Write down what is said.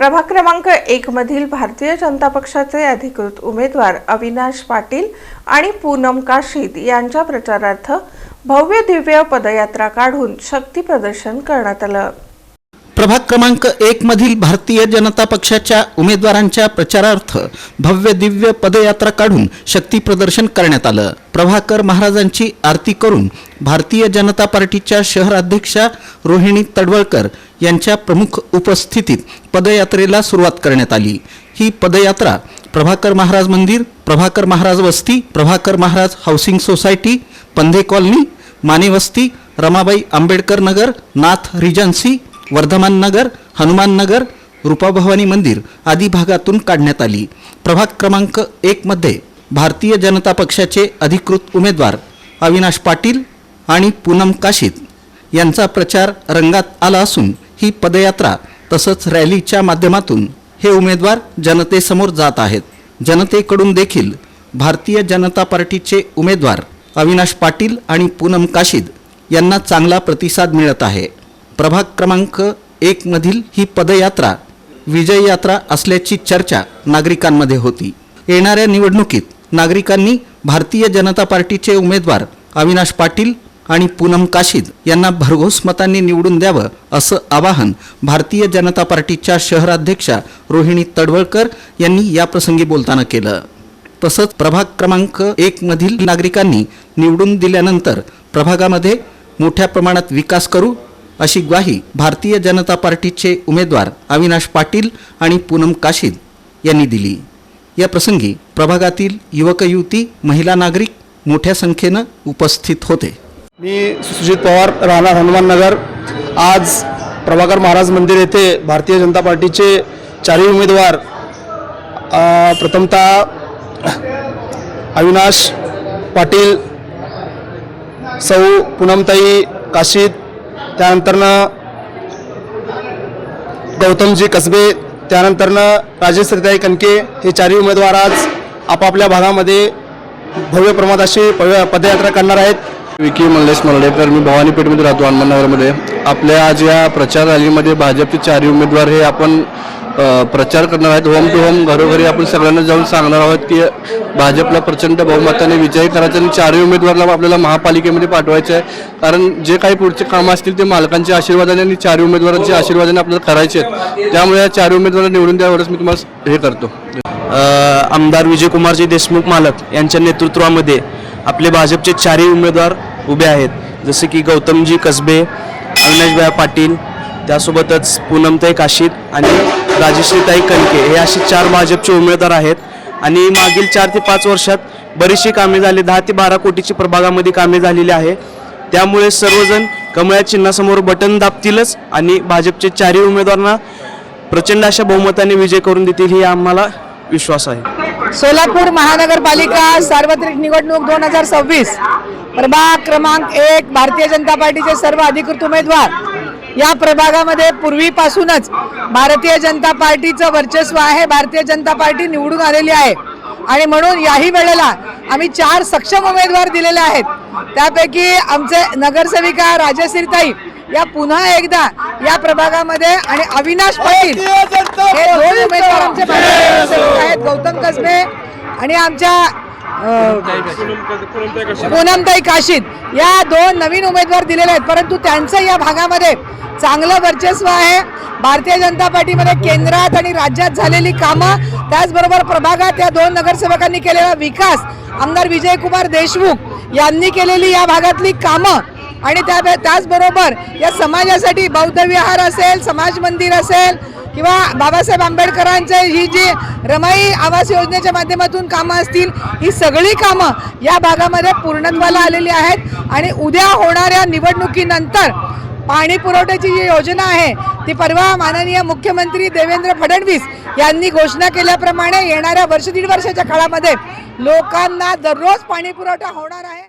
प्रभाग क्रमांक एक मधील भारतीय जनता पक्षाचे अधिकृत उमेदवार अविनाश पाटील आणि पूनम काशीद यांच्या प्रचारार्थ भव्य दिव्य पदयात्रा काढून शक्ती प्रदर्शन करण्यात आलं. प्रभाग क्रमांक एक मधील भारतीय जनता पक्षाच्या उमेदवारांच्या प्रचारार्थ भव्य दिव्य पदयात्रा काढून शक्ती प्रदर्शन करण्यात आलं. प्रभाकर महाराजांची आरती करून भारतीय जनता पार्टीच्या शहराध्यक्षा रोहिणी तडवळकर यांच्या प्रमुख उपस्थितीत पदयात्रेला सुरुवात करण्यात आली. ही पदयात्रा प्रभाकर महाराज मंदिर प्रभाकर महाराज वस्ती Prabhakar Maharaj housing society Pandhe colony Mane वस्ती रमाबाई आंबेडकर नगर नाथ रिजन्सी वर्धमान नगर हनुमान नगर रूपाभवानी मंदिर आदी भागातून काढण्यात आली. प्रभाग क्रमांक एकमध्ये भारतीय जनता पक्षाचे अधिकृत उमेदवार अविनाश पाटील आणि पूनम काशीद यांचा प्रचार रंगात आला असून ही पदयात्रा तसंच रॅलीच्या माध्यमातून हे उमेदवार जनतेसमोर जात आहेत. जनतेकडून देखील भारतीय जनता पार्टीचे उमेदवार अविनाश पाटील आणि पूनम काशीद यांना चांगला प्रतिसाद मिळत आहे. प्रभाग क्रमांक एक मधील ही पदयात्रा विजय यात्रा असल्याची चर्चा नागरिकांमध्ये होती. येणाऱ्या निवडणुकीत नागरिकांनी भारतीय जनता पार्टीचे उमेदवार अविनाश पाटील आणि पूनम काशीद यांना भरघोस मतांनी निवडून द्यावं असं आवाहन भारतीय जनता पार्टीच्या शहराध्यक्षा रोहिणी तडवळकर यांनी याप्रसंगी बोलताना केलं. तसंच प्रभाग क्रमांक एक मधील नागरिकांनी निवडून दिल्यानंतर प्रभागामध्ये मोठ्या प्रमाणात विकास करू अशी ग्वाही भारतीय जनता पार्टीचे उमेदवार अविनाश पाटील आणि पूनम काशीद यांनी दिली. या प्रसंगी प्रभागातील युवक युवती महिला नागरिक मोठ्या संख्येनं उपस्थित होते. मी सुजित पवार राहणार हनुमाननगर आज प्रभाकर महाराज मंदिर येथे भारतीय जनता पार्टीचे चारही उमेदवार प्रथमतः अविनाश पाटील सौ पूनमताई काशीद त्यानंतरनं गौतमजी कसबे त्यानंतरनं राजेश्रीताई कणके हे चारही उमेदवार आज आपापल्या भागामध्ये भव्य प्रमाणात अशी पदयात्रा करणार आहेत. विकी मल्लेश तर मी भवानीपेठमध्ये राहतो हनुमाननगरमध्ये. आपल्या आज या प्रचार रॅलीमध्ये भाजपचे चारही उमेदवार हे आपण प्रचार करणार आहेत. होम टू होम घरोघरी आपण सगळ्यांना जाऊन सांगणार आहोत की भाजपला प्रचंड बहुमताने विजयी करायचं आणि चारही उमेदवाराला आपल्याला महापालिकेमध्ये पाठवायचं आहे. कारण जे काही पुढचे कामं असतील ते मालकांच्या आशीर्वादाने आणि चारही उमेदवारांच्या आशीर्वादाने आपल्याला करायचे आहेत. त्यामुळे या चारही उमेदवारांना निवडून द्यावरच मी तुम्हाला हे करतो. आमदार विजयकुमारजी देशमुख मालक यांच्या नेतृत्वामध्ये आपले भाजपचे चारही उमेदवार उभे आहेत. जसे की गौतमजी कसबे अविनाशभाई पाटील त्यासोबतच पूनमताई काशीद आणि राजश्रीताई कणके हे असे चार भाजपचे उमेदवार आहेत. आणि मागील चार ते पाच वर्षात बरीचशी कामे झाली. दहा ते बारा कोटीची प्रभागामध्ये कामे झालेली आहे. त्यामुळे सर्वजण कमळ्या चिन्हासमोर बटन दाबतीलच आणि भाजपचे चारही उमेदवारांना प्रचंड अशा बहुमताने विजय करून देतील हे आम्हाला विश्वास आहे. सोलापूर महानगरपालिका सार्वत्रिक निवडणूक दोन हजार सव्वीस. प्रभाग क्रमांक एक भारतीय जनता पार्टीचे सर्व अधिकृत उमेदवार. या प्रभागामध्ये पूर्वीपासूनच भारतीय जनता पार्टीचं वर्चस्व आहे भारतीय जनता पार्टी निवडून आलेली आहे. आणि म्हणून याही वेळेला आम्ही चार सक्षम उमेदवार दिलेले आहेत. त्यापैकी आमचे नगरसेविका राजश्रीताई या पुन्हा एकदा या प्रभागामध्ये आणि अविनाश पाटील हे दोन उमेदवार आमचे आहेत गौतम कसबे आणि आमच्या पूनमताई काशीद या दोन नवीन उमेदवार दिलेले आहेत. परंतु त्यांचं या भागामध्ये चांगलं वर्चस्व आहे. भारतीय जनता पार्टीमध्ये केंद्रात आणि राज्यात झालेली कामं त्याचबरोबर प्रभागात या दोन नगरसेवकांनी केलेला विकास आमदार विजयकुमार देशमुख यांनी केलेली या भागातली कामं आणि त्या त्याचबरोबर या समाजासाठी बौद्ध विहार असेल समाज मंदिर असेल किंवा बाबासाहेब आंबेडकरांचे ही जी रमाई आवास योजनेच्या माध्यमातून कामं असतील ही सगळी कामं या भागामध्ये पूर्णत्वाला आलेली आहेत. आणि उद्या होणाऱ्या निवडणुकीनंतर पाणी पुरवठ्याची जी योजना आहे ती परवा माननीय मुख्यमंत्री देवेंद्र फडणवीस यांनी घोषणा केल्याप्रमाणे येणाऱ्या वर्ष दीड वर्षाच्या काळामध्ये लोकांना दररोज पाणी पुरवठा होणार आहे.